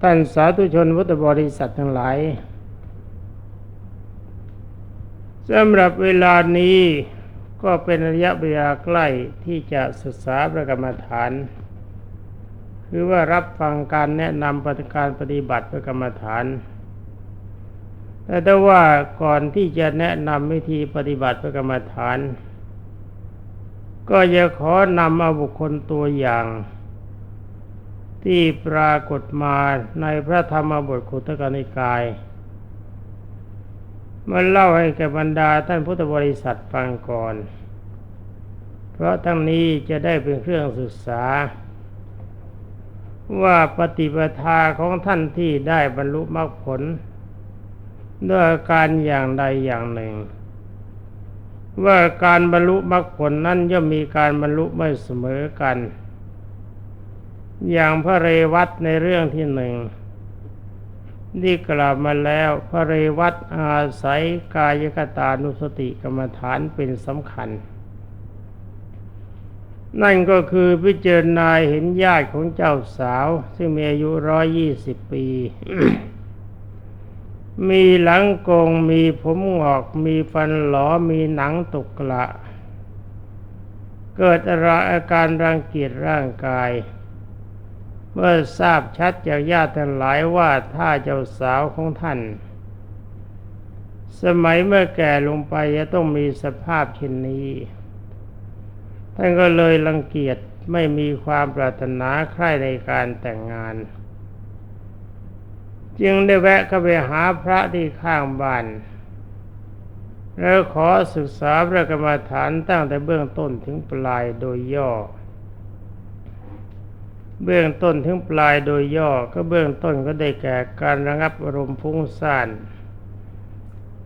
ท่านสาธุชนพุทธบริษัททั้งหลายสำหรับเวลานี้ก็เป็นระยะเวลาใกล้ที่จะศึกษาประกรรมฐาน คือว่ารับฟังการแนะนำปฏิการปฏิบัติประกรรมฐาน แต่ถ้าว่าก่อนที่จะแนะนำวิธีปฏิบัติประกรรมฐาน ก็จะขอนำเอาบุคคลตัวอย่าง ที่ปรากฏมาในพระธรรมบทขุตกนิกายมาเล่าให้แก่บรรดาท่านพุทธบริษัทฟังก่อน เพราะทั้งนี้จะได้เป็นเครื่องศึกษา ว่าปฏิปทาของท่านที่ได้บรรลุมรรคผล ด้วยการอย่างใดอย่างหนึ่ง ว่าการบรรลุมรรคผลนั้นย่อมมีการบรรลุไม่เสมอกัน อย่างพระเรวัตในเรื่องที่หนึ่งที่กล่าวมาแล้วพระเรวัตอาศัยกายกตานุสติกรรมฐานเป็นสำคัญ นั่นก็คือพิจารณาเห็นญาติของเจ้าสาว ซึ่งมีอายุร้อยยี่สิบปี มีหลังโกงมีผมหงอก มีฟันหลอมีหนังตกกระเกิดอาการรังเกียจร่างกาย เมื่อทราบชัดจากญาติทั้งหลายว่าถ้าเจ้าสาวของท่าน สมัยเมื่อแก่ลงไปจะต้องมีสภาพเช่นนี้ ท่านก็เลยรังเกียจไม่มีความปรารถนาใคร่ในการแต่งงาน จึงได้แวะเข้าไปหาพระที่ข้างบ้านแล้วขอศึกษาพระกรรมฐานตั้งแต่เบื้องต้นถึงปลายโดยย่อ เบื้องต้นถึงปลายโดยย่อก็เบื้องต้นก็ได้แก่การระงับอารมณ์พุ่งซ่าน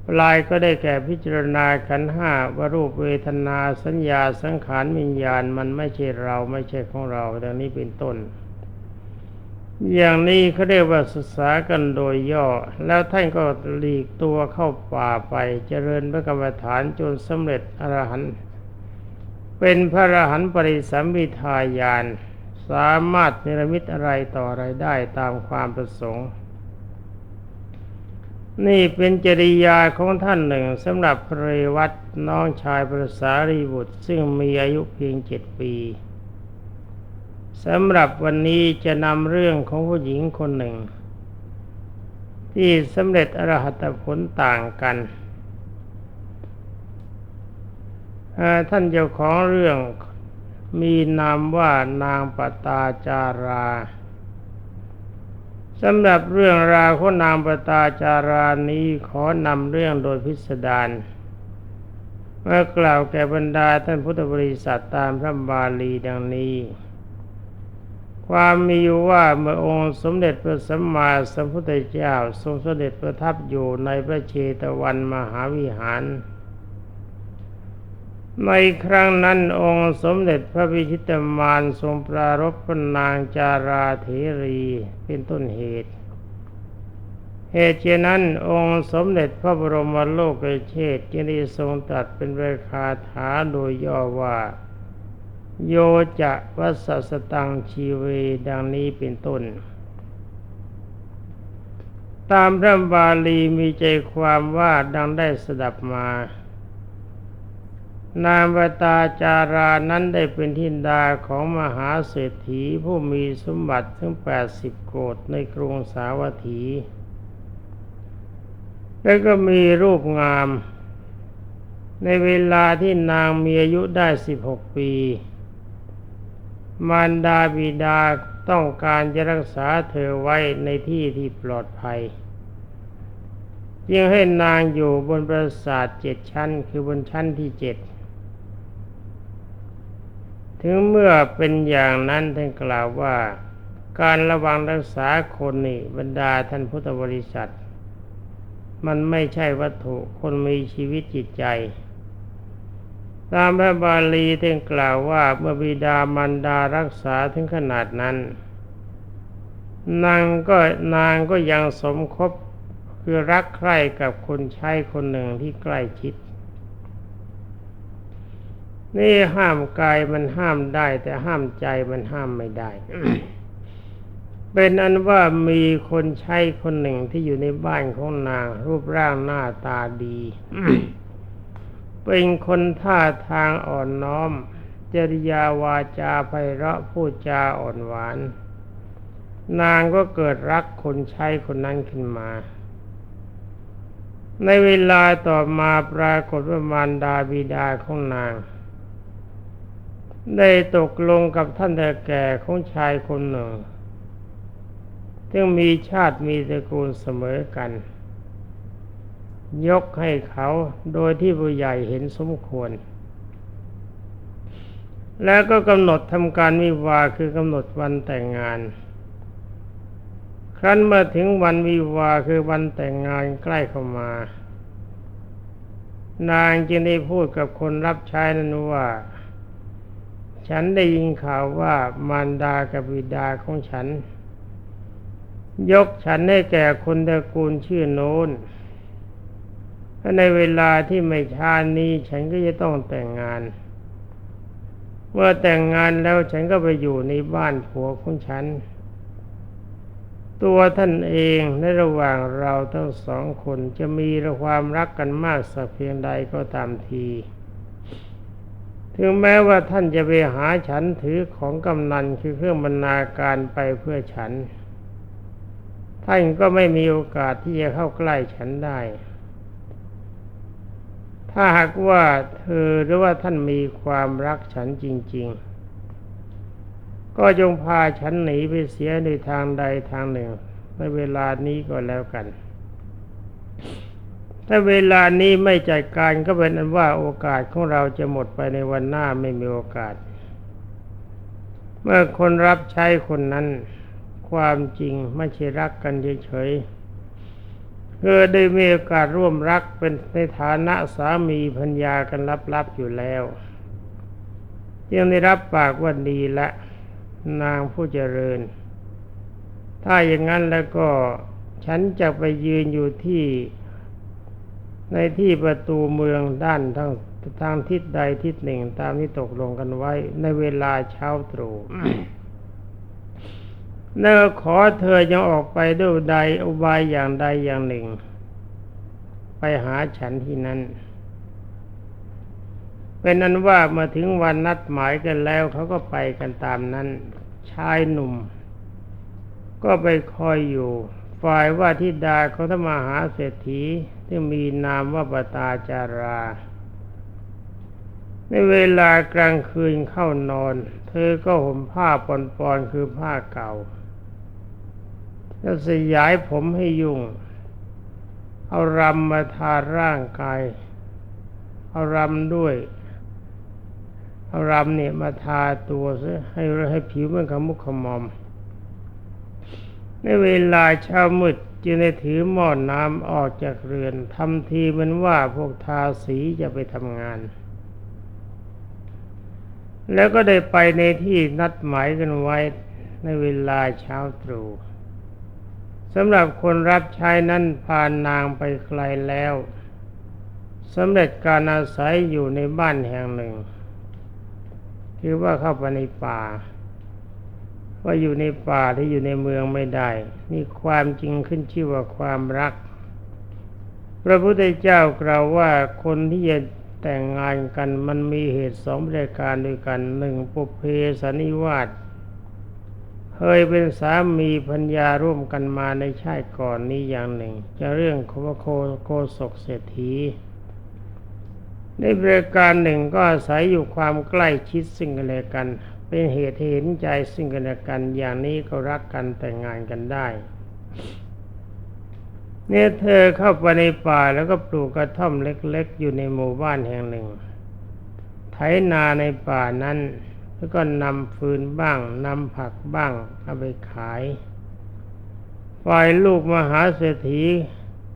ปลายก็ได้แก่พิจารณาขันห้าวรูปเวทนาสัญญาสังขารวิญญาณมันไม่ใช่เราไม่ใช่ของเราดังนี้เป็นต้น อย่างนี้เขาเรียกว่าศึกษากันโดยย่อ แล้วท่านก็หลีกตัวเข้าป่าไปเจริญพระกรรมฐานจนสำเร็จอรหันต์เป็นพระอรหันต์ปริสัมมิทายาน สามารถเนรมิตอะไรต่ออะไรได้ตามความประสงค์ นี่เป็นจริยาของท่านหนึ่งสำหรับพระวัตน้องชายพระสารีบุตร ซึ่งมีอายุเพียงเจ็ดปีสำหรับวันนี้จะนำเรื่องของผู้หญิงคนหนึ่ง ที่สำเร็จอรหัตผลต่างกันท่านเจ้าของเรื่อง มีนามว่านางปตาจาราสำหรับเรื่องราวของนางปตาจารานี้ขอนำเรื่องโดยพิสดารเมื่อกล่าวแก่บรรดาท่านพุทธบริษัทตามพระบาลีดังนี้ ความมีอยู่ว่าเมื่อองค์สมเด็จพระสัมมาสัมพุทธเจ้า ทรงสเสด็จประทับอยู่ในพระเชตวันมหาวิหาร ในครั้งนั้นองค์สมเด็จพระพิชิตมารทรงปรารภพนางจาราเถรีเป็นต้นเหตุ เหตุเช่นนั้นองค์สมเด็จพระบรมโลกเชษจึงได้ทรงตรัสเป็นเวคาถาโดยย่อว่า โยจะวัสสตังชีเวดังนี้เป็นต้น ตามพระบาลีมีใจความว่าดังได้สดับมา นามวตาจารานั้นได้เป็นทินดาของมหาเศรษฐีผู้มีสมบัติถึงแปดสิบโกดในกรุงสาวัตถี แล้วก็มีรูปงาม ในเวลาที่นางมีอายุได้สิบหกปี มารดาบิดาต้องการจะรักษาเธอไว้ในที่ที่ปลอดภัยยังให้นางอยู่บนปราสาทเจ็ดชั้นคือบนชั้นที่เจ็ด ถึงเมื่อเป็นอย่างนั้นท่านกล่าวว่า การระวังรักษาคนนี่บรรดาท่านพุทธบริษัท มันไม่ใช่วัตถุคนมีชีวิตจิตใจ ตามพระบาลีท่านกล่าวว่าเมื่อบิดามารดารักษาถึงขนาดนั้น นางก็นางก็ยังสมคบคือรักใคร่กับคนใช้คนหนึ่งที่ใกล้ชิด นี่ห้ามกายมันห้ามได้ แต่ห้ามใจมันห้ามไม่ได้ เป็นอันว่ามีคนใช้คนหนึ่งที่อยู่ในบ้านของนาง รูปร่างหน้าตาดี เป็นคนท่าทางอ่อนน้อม จริยาวาจาไพเราะพูดจาอ่อนหวาน นางก็เกิดรักคนใช้คนนั้นขึ้นมาในเวลาต่อมาปรากฏว่ามารดาบิดาของนาง ได้ตกลงกับท่านแต่แก่ของชายคนหนึ่ง ซึ่งมีชาติมีตระกูลเสมอกัน ยกให้เขาโดยที่ผู้ใหญ่เห็นสมควร แล้วก็กำหนดทำการวิวาคือกำหนดวันแต่งงาน ครั้นมาถึงวันวิวาคือวันแต่งงานใกล้เข้ามา นางจึงได้พูดกับคนรับใช้นั้นว่า ฉันได้ยินข่าวว่ามารดากับบิดาของฉัน ยกฉันให้แก่คนตระกูลชื่อโน้นถ้าในเวลาที่ไม่ช้านี้ฉันก็จะต้องแต่งงาน เมื่อแต่งงานแล้วฉันก็ไปอยู่ในบ้านผัวของฉัน ตัวท่านเองในระหว่างเราทั้งสองคนจะมีความรักกันมากสักเพียงใดก็ตามที ถึงแม้ว่าท่านจะไปหาฉันถือของกำนันคือเครื่องบรรณาการไปเพื่อฉัน ท่านก็ไม่มีโอกาสที่จะเข้าใกล้ฉันได้ ถ้าหากว่าเธอหรือว่าท่านมีความรักฉันจริง ๆ ก็จงพาฉันหนีไปเสียในทางใดทางหนึ่ง ในเวลานี้ก็แล้วกัน ถ้าเวลานี้ไม่จัดการก็เป็นอันว่าโอกาสของเราจะหมดไปในวันหน้าไม่มีโอกาส เมื่อคนรับใช้คนนั้น ความจริงไม่ใช่รักกันเฉยๆเพื่อได้มีโอกาสร่วมรักเป็นในฐานะสามีพัญญากันลับๆอยู่แล้วยังได้รับปากว่าดีละนางผู้เจริญ ถ้าอย่างนั้นแล้วก็ฉันจะไปยืนอยู่ที่ ในที่ประตูเมืองด้านทางทางทิศใดทิศหนึ่ง ตามที่ตกลงกันไว้ ในเวลาเช้าตรู่แล้วก็ขอเธอยังออกไปด้วยใดอุบายอย่างใดอย่างหนึ่ง ไปหาฉันที่นั้น เป็นนั้นว่าเมื่อถึงวันนัดหมายกันแล้วเขาก็ไปกันตามนั้น ชายหนุ่ม ก็ไปคอยอยู่ ฝ่ายว่าทิดาเขาทมาหาเศรษฐี ที่มีนามว่าปตาจารา ในเวลากลางคืนเข้านอน เธอก็ห่มผ้าปอนๆคือผ้าเก่า แล้วสยายผมให้ยุ่ง เอารำมาทาร่างกาย เอารำด้วย เอารำเนี่ยมาทาตัวซะให้ให้ผิวมันขมุกขมอม ในเวลาเช้ามืด จึงได้ถือหม้อนน้ำออกจากเรือนทำทีเหมันว่าพวกทาสีจะไปทำงาน แล้วก็ได้ไปในที่นัดหมายกันไว้ในเวลาเช้าตรู่สำหรับคนรับใช้นั้นพานางไปไกลแล้วสำเร็จการอาศัยอยู่ในบ้านแห่งหนึ่ง คือว่าเข้าไปในป่า ว่าอยู่ในป่าที่อยู่ในเมืองไม่ได้ นี่ความจริงขึ้นชื่อว่าความรัก พระพุทธเจ้ากล่าวว่าคนที่จะแต่งงานกันมันมีเหตุสองประการด้วยกันหนึ่งปุเพสนิวาสเคยเป็นสามีพัญญาร่วมกันมาในชาติก่อนนี้อย่างหนึ่ง จะเรื่องโคโคโคศกเศรษฐีในประการหนึ่งก็อาศัยอยู่ความใกล้ชิดซึ่งกันและกัน เป็นเหตุเห็นใจซึ่งกันและกันอย่างนี้ก็รักกันแต่งงานกันได้เนี่ยเธอเข้าไปในป่าแล้วก็ปลูกกระท่อมเล็ก ๆ อยู่ในหมู่บ้านแห่งหนึ่ง ไถนาในป่านั้น แล้วก็นำฟืนบ้างนำผักบ้างเอาไปขายฝ่ายลูกมหาเศรษฐี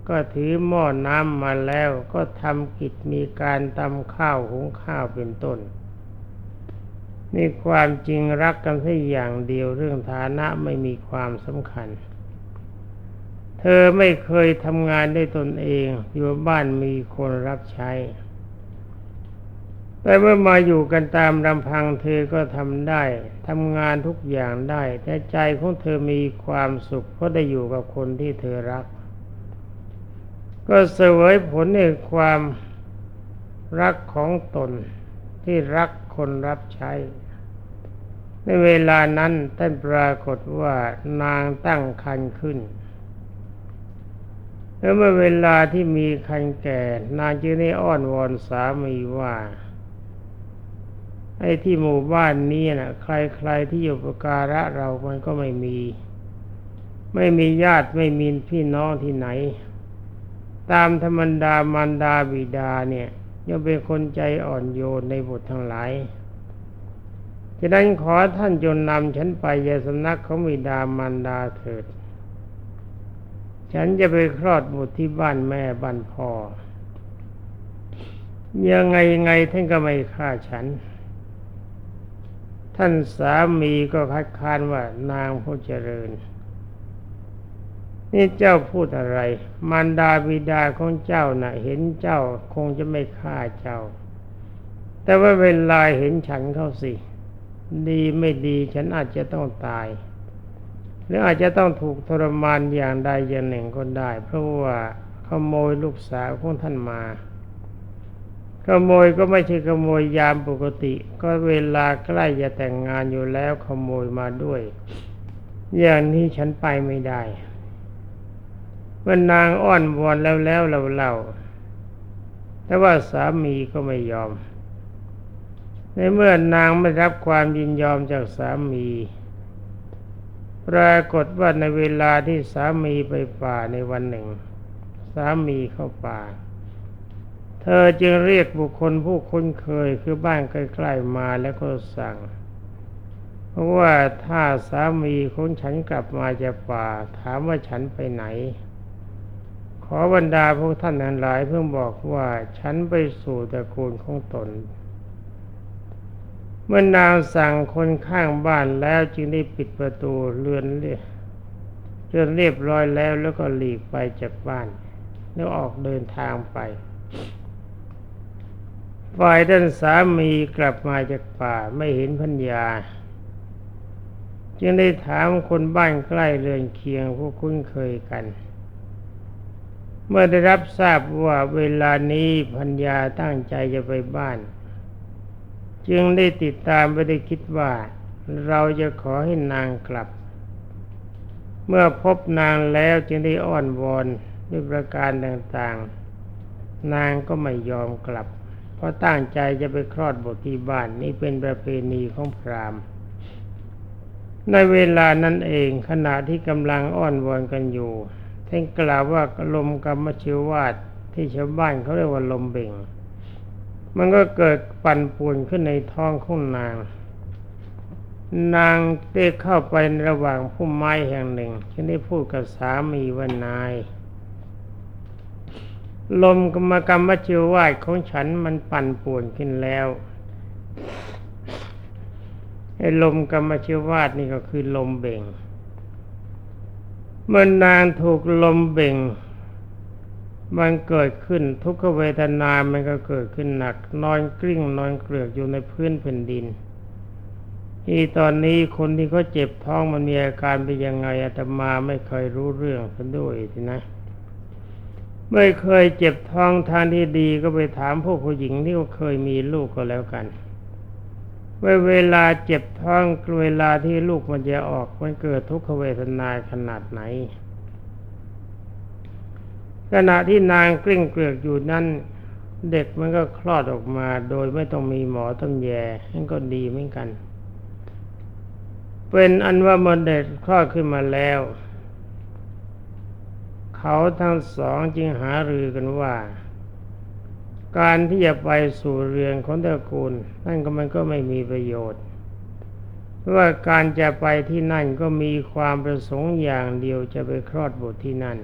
ก็ถือหม้อน้ำมาแล้วก็ทำกิจมีการตำข้าวหุงข้าวเป็นต้น นี่ความจริงรักกันแค่อย่างเดียวเรื่องฐานะไม่มีความสำคัญ เธอไม่เคยทำงานด้วยตนเอง อยู่บ้านมีคนรับใช้ แต่เมื่อมาอยู่กันตามลำพังเธอก็ทำได้ทำงานทุกอย่างได้ แต่ใจของเธอมีความสุขเพราะได้อยู่กับคนที่เธอรัก ก็เสวยผลในความรักของตนที่รัก คนรับใช้ ในเวลานั้นท่านปรากฏว่านางตั้งคันขึ้นแล้วเมื่อเวลาที่มีคันแก่ นางจึงได้อ้อนวอนสามีว่าไอ้ที่หมู่บ้านนี้นะ่ะ ใครๆที่อยู่ประการะเรามันก็ไม่มี ไม่มีญาติไม่มีพี่น้องที่ไหน ตามธรรมดามารดาบิดาเนี่ย ยังเป็นคนใจอ่อนโยนในบททั้งหลายฉะนั้นขอท่านจนนำฉันไปยาสำนักของบิดามารดาเถิด ฉันจะไปคลอดบุตรที่บ้านแม่บ้านพ่อ ยังไงไงท่านก็ไม่ฆ่าฉัน ท่านสามีก็คัดค้านว่านางผู้เจริญ นี่เจ้าพูดอะไร มารดาบิดาของเจ้านะ่ะ เห็นเจ้าคงจะไม่ฆ่าเจ้า แต่ว่าเวลาเห็นฉันเข้าสิ ดีไม่ดีฉันอาจจะต้องตาย หรืออาจจะต้องถูกทรมานอย่างใดอย่างหนึ่งก็ได้ เพราะว่าขโมยลูกสาวของท่านมา ขโมยก็ไม่ใช่ขโมยยามปกติ ก็เวลาใกล้จะแต่งงานอยู่แล้วขโมยมาด้วย อย่างนี้ฉันไปไม่ได้ เมื่อนางอ้อนวอนแล้วแล้วเราเล่าแต่ว่าสามีก็ไม่ยอม ในเมื่อนางไม่รับความยินยอมจากสามี ปรากฏว่าในเวลาที่สามีไปป่าในวันหนึ่ง สามีเข้าป่า เธอจึงเรียกบุคคลผู้คุ้นเคยคือบ้านใกล้ๆมาแล้วก็สั่งเพราะว่าถ้าสามีของฉันกลับมาจากป่า ถามว่าฉันไปไหน อบรรดาพวกท่านทั้งหลายเพิ่งบอกว่าฉันไปสู่ตระกูลของตน เมื่อนางสั่งคนข้างบ้านแล้วจึงได้ปิดประตูเรือนเรียเรือนเรียบร้อยแล้วแล้วก็หลีกไปจากบ้านแล้วออกเดินทางไป ฝ่ายท่านสามีกลับมาจากป่าไม่เห็นพัญญา จึงได้ถามคนบ้านใกล้เรือนเคียงผู้คุ้นเคยกัน เมื่อได้รับทราบว่าเวลานี้พัญญาตั้งใจจะไปบ้าน จึงได้ติดตามไปได้คิดว่า เราจะขอให้นางกลับ เมื่อพบนางแล้วจึงได้อ้อนวอนด้วยประการต่างๆ นางก็ไม่ยอมกลับ เพราะตั้งใจจะไปคลอดบุตรที่บ้านนี่เป็นประเพณีของพราหมณ์ ในเวลานั้นเองขณะที่กำลังอ้อนวอนกันอยู่ ท่านกล่าวว่าลมกรรมชิวาสที่ชาวบ้านเขาเรียกว่าลมเบ่ง มันก็เกิดปั่นป่วนขึ้นในท้องของนาง นางได้เข้าไประหว่างพุ่มไม้แห่งหนึ่งฉันได้พูดกับสามีว่านาย ลมกรรมกรรมชิวาสของฉันมันปั่นป่วนขึ้นแล้วไอ้ลมกรรมชิวาสนี่ก็คือลมเบ่ง เมื่อนางถูกลมเบ่ง มันเกิดขึ้นทุกขเวทนา มันก็เกิดขึ้นหนัก นอนกลิ้งนอนเกลือกอยู่ในพื้นแผ่นดินที่ตอนนี้คนที่เขาเจ็บท้องมันมีอาการเป็นยังไงอาตมาไม่เคยรู้เรื่องกันด้วยทีนะ ไม่เคยเจ็บท้องทางที่ดีก็ไปถามพวกผู้หญิงที่เขาเคยมีลูกก็แล้วกัน ว่าเวลาเจ็บท้องเวลาที่ลูกมันจะออกมันเกิดทุกขเวทนาขนาดไหน ขณะที่นางกลิ้งเกลือกอยู่นั้นเด็กมันก็คลอดออกมาโดยไม่ต้องมีหมอต้องแย่นั่นก็ดีเหมือนกัน เป็นอันว่ามันเด็กคลอดขึ้นมาแล้ว เขาทั้งสองจึงหารือกันว่า การที่จะไปสู่เรือนของตระกูล นั่นก็มันก็ไม่มีประโยชน์เพราะว่าการจะไปที่นั่นก็มีความประสงค์อย่างเดียวจะไปคลอดบุตรที่นั่น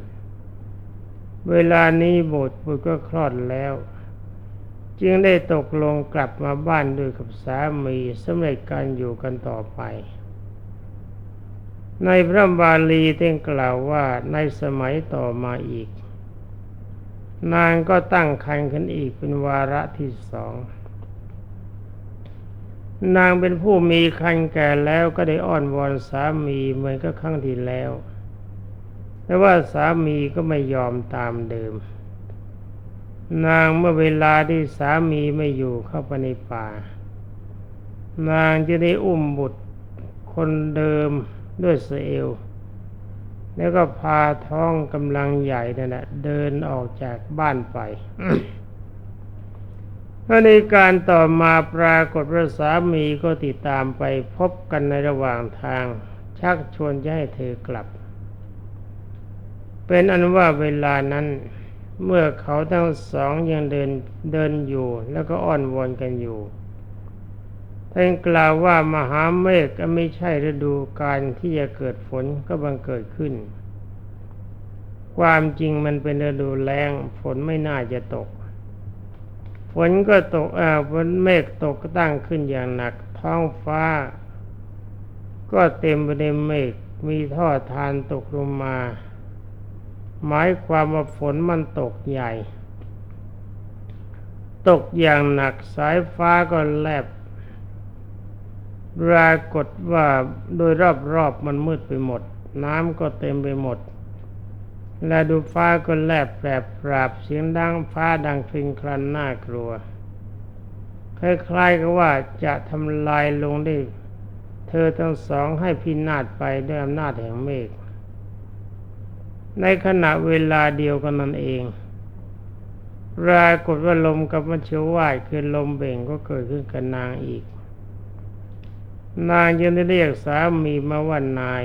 เวลานี้บุตรบุตรก็คลอดแล้ว จึงได้ตกลงกลับมาบ้านด้วยกับสามีสำเร็จการอยู่กันต่อไป ในพระบาลีเต้งกล่าวว่าในสมัยต่อมาอีก นางก็ตั้งคันขึ้นอีกเป็นวาระที่สอง นางเป็นผู้มีคันแก่แล้วก็ได้อ้อนวอนสามีเหมือนกับครั้งที่แล้ว แต่ว่าสามีก็ไม่ยอมตามเดิม นางเมื่อเวลาที่สามีไม่อยู่เข้าไปในป่า นางจะได้อุ้มบุตรคนเดิมด้วยเสเอว แล้วก็พาท้องกำลังใหญ่นั่นแหละเดินออกจากบ้านไปในการต่อมาปรากฏว่าสามีก็ติดตามไปพบกันในระหว่างทาง ชักชวนจะให้เธอกลับ เป็นอันว่าเวลานั้น เมื่อเขาทั้งสองยังเดินเดินอยู่ แล้วก็อ้อนวอนกันอยู่ ท่านกล่าวว่ามหาเมฆก็ไม่ใช่ฤดูการที่จะเกิดฝนก็บังเกิดขึ้น ความจริงมันเป็นฤดูแล้งฝนไม่น่าจะตก ฝนก็ตกอ่าฝนเมฆตกก็ตั้งขึ้นอย่างหนัก ท้องฟ้า ก็เต็มไปด้วยเมฆมีท่อทานตกลงมา หมายความว่าฝนมันตกใหญ่ ตกอย่างหนักสายฟ้าก็แลบ ปรากฏว่าโดยรอบๆมันมืดไปหมด น้ำก็เต็มไปหมด และดูฟ้าก็แลบแปรปราบเสียงดังฟ้าดังคริงครันน่ากลัว คล้ายๆกับว่าจะทำลายลงได้เธอทั้งสองให้พินาศไปด้วยอำนาจแห่งเมฆในขณะเวลาเดียวกันนั่นเองปรากฏว่าลมกับมัชวายคือลมเบ่งก็เกิดขึ้นกับนางอีก นางยังได้เรียกสามีมาว่านาย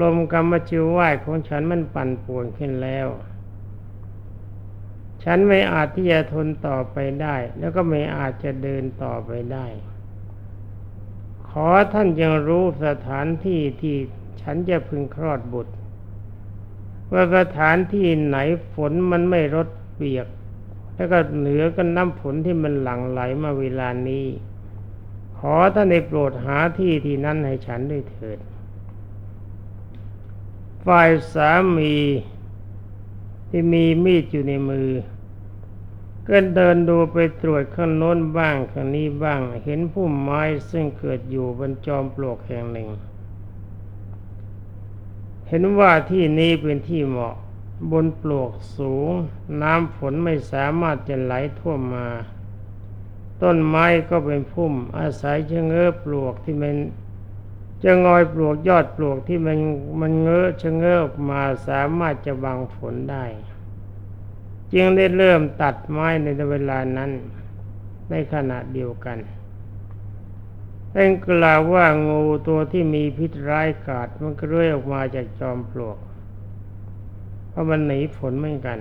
ลมกรรมชิวไหวของฉันมันปั่นป่วนขึ้นแล้ว ฉันไม่อาจที่จะทนต่อไปได้ แล้วก็ไม่อาจจะเดินต่อไปได้ ขอท่านยังรู้สถานที่ที่ฉันจะพึงคลอดบุตร ว่าสถานที่ไหนฝนมันไม่รดเปียก แล้วก็เหนือก็น้ำฝนที่มันหลั่งไหลมาเวลานี้ ขอท่านได้โปรดหาที่ที่นั้นให้ฉันด้วยเถิด ฝ่ายสามีที่มีมีดอยู่ในมือก็เดินดูไปตรวจข้างโน้นบ้างข้างนี้บ้าง เห็นพุ่มไม้ซึ่งเกิดอยู่บนจอมปลวกแห่งหนึ่ง เห็นว่าที่นี้เป็นที่เหมาะ บนปลวกสูง น้ำฝนไม่สามารถจะไหลท่วมมา ต้นไม้ก็เป็นพุ่ม อาศัยเชงเง้อปลวกที่มันจะงอยปลวกยอดปลวกที่มันมันเงือะชะเง้อกมาสามารถจะบังฝนได้ จึงได้เริ่มตัดไม้ในเวลานั้น ในขณะเดียวกันเอ็งกล่าวว่างูตัวที่มีพิษร้ายกาจมันก็เรื่อยออกมาจากจอมปลวก เพราะมันหนีฝนเหมือนกัน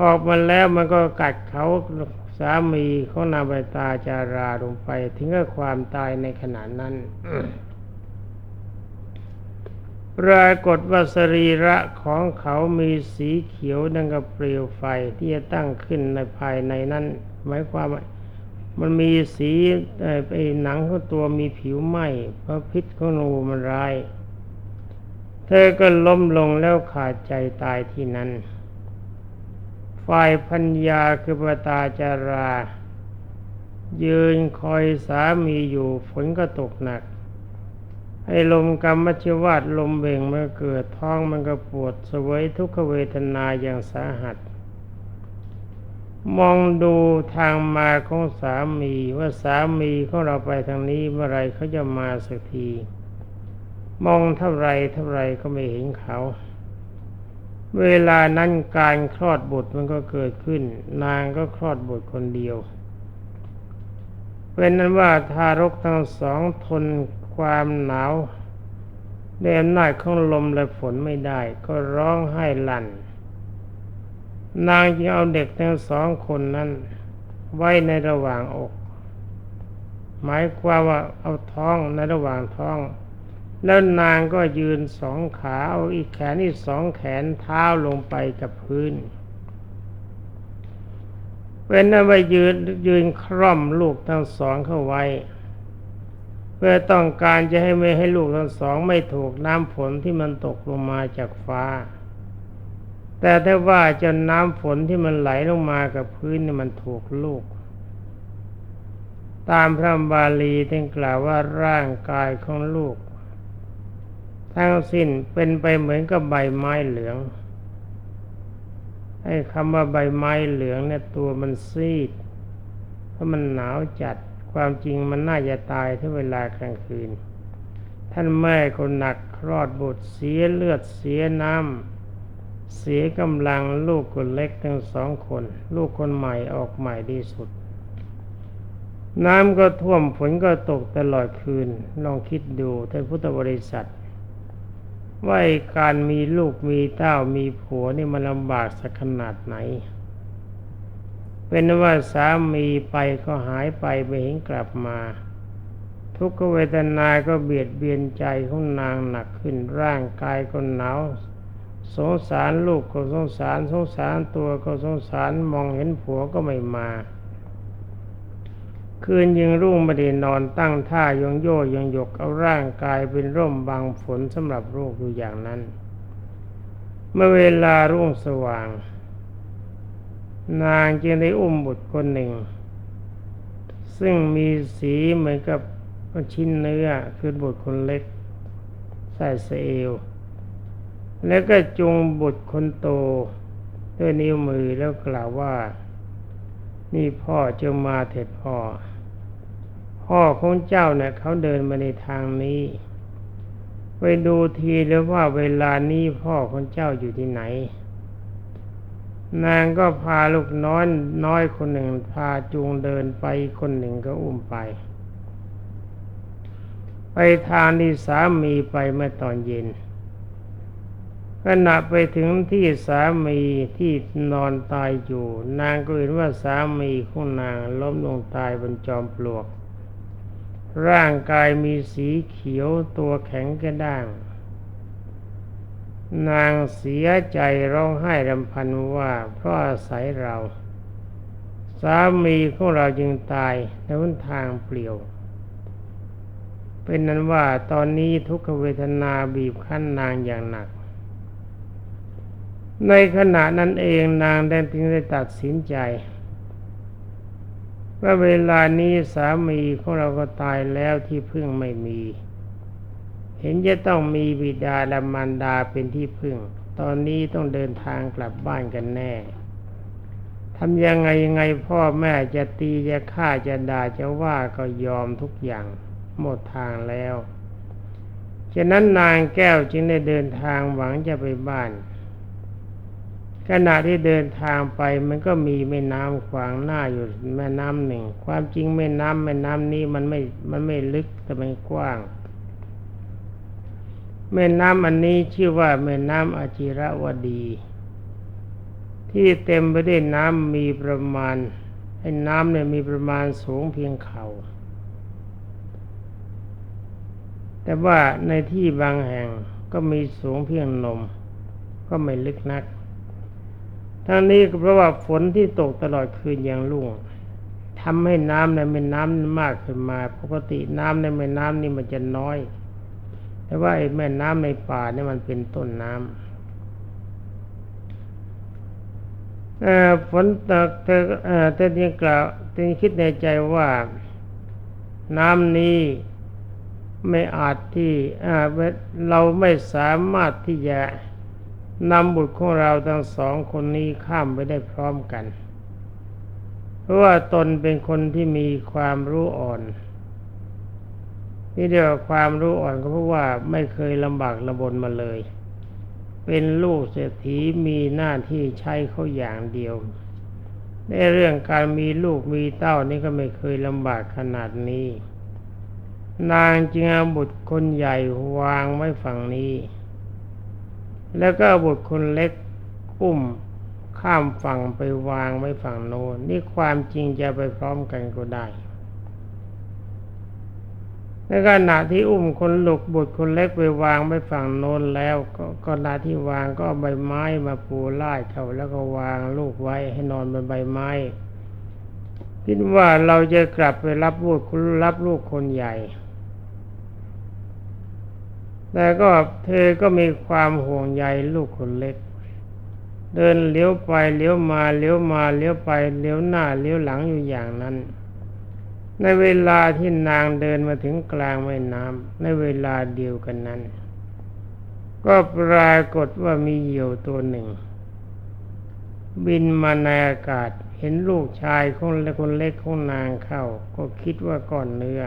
ออกมาแล้วมันก็กัดเขา สามีของนางใบตาจาราลงไปถึงกับความตายในขณะนั้นปรากฏว่าสรีระของเขามีสีเขียวดังกับเปลวไฟที่จะตั้งขึ้นในภายในนั้น หมายความว่ามันมีสีไอ้หนังของตัวมีผิวไหม้เพราะพิษของงูมันร้าย เธอก็ล้มลงแล้วขาดใจตายที่นั้น ฝ่ายพัญญาคือปตาจารา ยืนคอยสามีอยู่ฝนก็ตกหนักไอ้ลมกรรมชวาดลมเบ่งมันเกิดท้องมันก็ปวดสวยทุกขเวทนาอย่างสาหัส มองดูทางมาของสามีว่าสามีของเราไปทางนี้เมื่อไรเขาจะมาสักที มองเท่าไรเท่าไรก็ไม่เห็นเขา เวลานั้นการคลอดบุตรมันก็เกิดขึ้น นางก็คลอดบุตรคนเดียวเป็นนั้นว่าทารกทั้งสองทนความหนาวด้วยอำนาจของลมและฝนไม่ได้ ก็ร้องไห้ลั่น นางจึงเอาเด็กทั้งสองคนนั้น ไว้ในระหว่างอก หมายความว่าเอาท้องในระหว่างท้อง แล้วนางก็ยืนสองขาเอาอีกแขนอีกสองแขนเท้าลงไปกับพื้นเป็นนั้นไปยืนยืนคร่อมลูกทั้งสองเข้าไว้ เพื่อต้องการจะให้ไม่ให้ลูกทั้งสองไม่ถูกน้ำฝนที่มันตกลงมาจากฟ้า แต่ถ้าว่าจนน้ำฝนที่มันไหลลงมากับพื้นนี่มันถูกลูกตามพระบาลีท่านกล่าวว่าร่างกายของลูก ทั้งสิ้นเป็นไปเหมือนกับใบไม้เหลืองไอ้คำว่าใบไม้เหลืองเนี่ยตัวมันซีด เพราะมันหนาวจัดความจริงมันน่าจะตายที่เวลากลางคืน ท่านแม่คนหนักคลอดบุตรเสียเลือดเสียน้ำเสียกำลังลูกคนเล็กทั้งสองคน ลูกคนใหม่ออกใหม่ที่สุด น้ำก็ท่วมฝนก็ตกตลอดคืน ลองคิดดูท่านพุทธบริษัท ว่าการมีลูกมีเต้ามีผัวนี่มันลำบากสักขนาดไหน เป็นว่าสามีไปก็หายไปไม่เห็นกลับมา ทุกขเวทนาก็เบียดเบียนใจของนางหนักขึ้นร่างกายก็หนาวสงสารลูกก็สงสารสงสารตัวก็สงสารมองเห็นผัวก็ไม่มา คืนยังรุ่งไม่ได้นอนตั้งท่ายงโยยงหยกเอาร่างกายเป็นร่มบังฝนสำหรับลูกอยู่อย่างนั้น เมื่อเวลารุ่งสว่าง นางจึงได้อุ้มบุตรคนหนึ่ง ซึ่งมีสีเหมือนกับชิ้นเนื้อคือบุตรคนเล็กใส่เสเอวแล้วก็จุงบุตรคนโตด้วยนิ้วมือแล้วกล่าวว่า นี่พ่อจงมาเถิดพ่อ พ่อของเจ้าเนี่ยเขาเดินมาในทางนี้ ไปดูทีแล้วว่าเวลานี้พ่อของเจ้าอยู่ที่ไหน นางก็พาลูกน้อยน้อยคนหนึ่งพาจูงเดินไปคนหนึ่งก็อุ้มไป ไปทางที่สามีไปเมื่อตอนเย็น ขณะไปถึงที่สามีที่นอนตายอยู่ นางก็เห็นว่าสามีของนางล้มลงตายบนจอมปลวก ร่างกายมีสีเขียวตัวแข็งกระด้าง นางเสียใจร้องไห้รำพันว่า เพราะอาศัยเรา สามีของเราจึงตายในหนทางเปลี่ยว เป็นนั้นว่าตอนนี้ทุกขเวทนาบีบคั้นนางอย่างหนัก ในขณะนั้นเองนางได้จึงได้ตัดสินใจ ว่าเวลานี้สามีของเราก็ตายแล้วที่พึ่งไม่มี เห็นจะต้องมีบิดาและมารดาเป็นที่พึ่ง ตอนนี้ต้องเดินทางกลับบ้านกันแน่ทำยังไงยังไงพ่อแม่จะตีจะฆ่าจะด่าจะว่าก็ยอมทุกอย่าง หมดทางแล้ว ฉะนั้นนางแก้วจึงได้เดินทางหวังจะไปบ้าน ขณะที่เดินทางไปมันก็มีแม่น้ำขวางหน้าอยู่แม่น้ำหนึ่ง ความจริงแม่น้ำแม่น้ำนี้มันไม่มันไม่ลึกแต่มันกว้าง แม่น้ำอันนี้ชื่อว่าแม่น้ำอาจิรวดี ที่เต็มไปด้วยน้ำมีประมาณไอ้น้ำเนี่ยมีประมาณสูงเพียงเขา่าแต่ว่าในที่บางแห่งก็มีสูงเพียงนม ก็ไม่ลึกนัก ทั้งนี้ก็เพราะว่าฝนที่ตกตลอดคืนอย่างลุ่งทำให้น้ำในแม่น้ำมากขึ้นมา ปกติน้ำในแม่น้ำนี่มันจะน้อย แต่ว่าไอ้แม่น้ำในป่านี่มันเป็นต้นน้ำฝนตกเธอเธอยังกล่าวเธอคิดในใจว่าน้ำนี้ไม่อาจที่เราไม่สามารถที่จะ นำบุตรของเราทั้งสองคนนี้ข้ามไปได้พร้อมกัน เพราะว่าตนเป็นคนที่มีความรู้อ่อนที่เรียกว่าความรู้อ่อนก็เพราะว่าไม่เคยลำบากลำบนมาเลย เป็นลูกเศรษฐีมีหน้าที่ใช้เขาอย่างเดียว ในเรื่องการมีลูกมีเต้านี่ก็ไม่เคยลำบากขนาดนี้ นางจึงเอาบุตรคนใหญ่วางไว้ฝั่งนี้ แล้วก็บุตรคนเล็กอุ้มข้ามฝั่งไปวางไว้ฝั่งโน้นนี่ความจริงจะไปพร้อมกันก็ได้ในขณะที่อุ้มคนหลุกบุตรคนเล็กไปวางไว้ฝั่งโน้นแล้วก็ขณะที่วางก็ใบไม้มาปูไล่เขาแล้วก็วางลูกไว้ให้นอนบนใบไม้คิดว่าเราจะกลับไปรับลูกรับลูกคนใหญ่ แต่ก็เธอก็มีความห่วงใยลูกคนเล็ก เดินเลี้ยวไปเลี้ยวมาเลี้ยวมาเลี้ยวไปเลี้ยวหน้าเลี้ยวหลังอยู่อย่างนั้น ในเวลาที่นางเดินมาถึงกลางแม่น้ำในเวลาเดียวกันนั้น ก็ปรากฏว่ามีเหยี่ยวตัวหนึ่ง บินมาในอากาศเห็นลูกชายของคนเล็กของนางเข้า ก็คิดว่าก้อนเนื้อ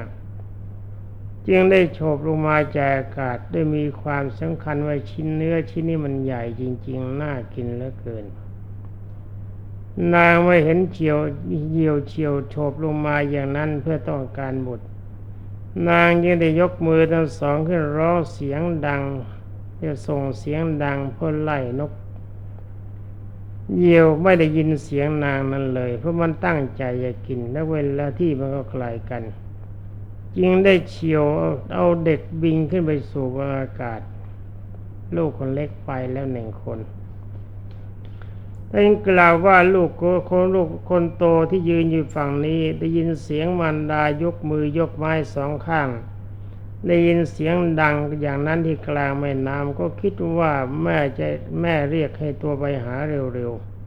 จึงได้โฉบลงมาจากอากาศด้วยมีความสำคัญว่าชิ้นเนื้อชิ้นนี้มันใหญ่จริง ๆ น่ากินเหลือเกิน นางไม่เห็นเฉียวเหยี่ยวเฉียวโฉบลงมาอย่างนั้นเพื่อต้องการบุตร นางยังได้ยกมือทั้งสองขึ้นร้องเสียงดังจะส่งเสียงดังเพื่อไล่นกเยี่ยวไม่ได้ยินเสียงนางนั้นเลย เพราะมันตั้งใจจะกินและเวลาที่มันก็ไกลกัน จึงได้เฉียวเอาเด็กบินขึ้นไปสู่อากาศ ลูกคนเล็กไปแล้วหนึ่งคนแต่ยังกล่าวว่าลูกคนลูกคนโตที่ยืนอยู่ฝั่งนี้ ได้ยินเสียงมันดายกมือยกไม้สองข้าง ได้ยินเสียงดังอย่างนั้นที่กลางแม่น้ำก็คิดว่าแม่จะแม่เรียกให้ตัวไปหาเร็วๆ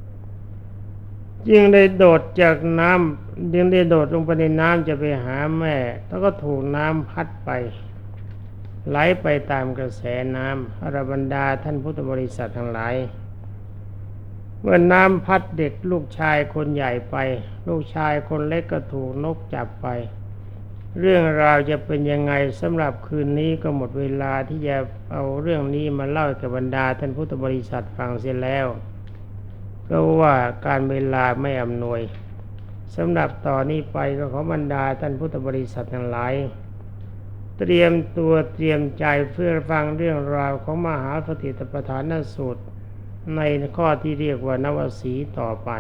จึงได้โดดจากน้ำจึงได้โดดลงไปในน้ำจะไปหาแม่ แล้วก็ถูกน้ำพัดไป ไหลไปตามกระแสน้ำอรบรรดาท่านพุทธบริษัททั้งหลายเมื่อน้ำพัดเด็กลูกชายคนใหญ่ไป ลูกชายคนเล็กก็ถูกนกจับไป เรื่องราวจะเป็นยังไงสำหรับคืนนี้ก็หมดเวลาที่จะเอาเรื่องนี้มาเล่ากับบรรดาท่านพุทธบริษัทฟังเสียแล้ว เพราว่าการเวลาไม่อำนวยสำหรับต่อนนี้ไปก็ขอบรรดาท่านพุทธบริษัททั้งหลาย เตรียมตัวเตรียมใจเพื่อฟังเรื่องราวของมหาสติตประธานสูตร ในข้อที่เรียกว่านวสีต่อไป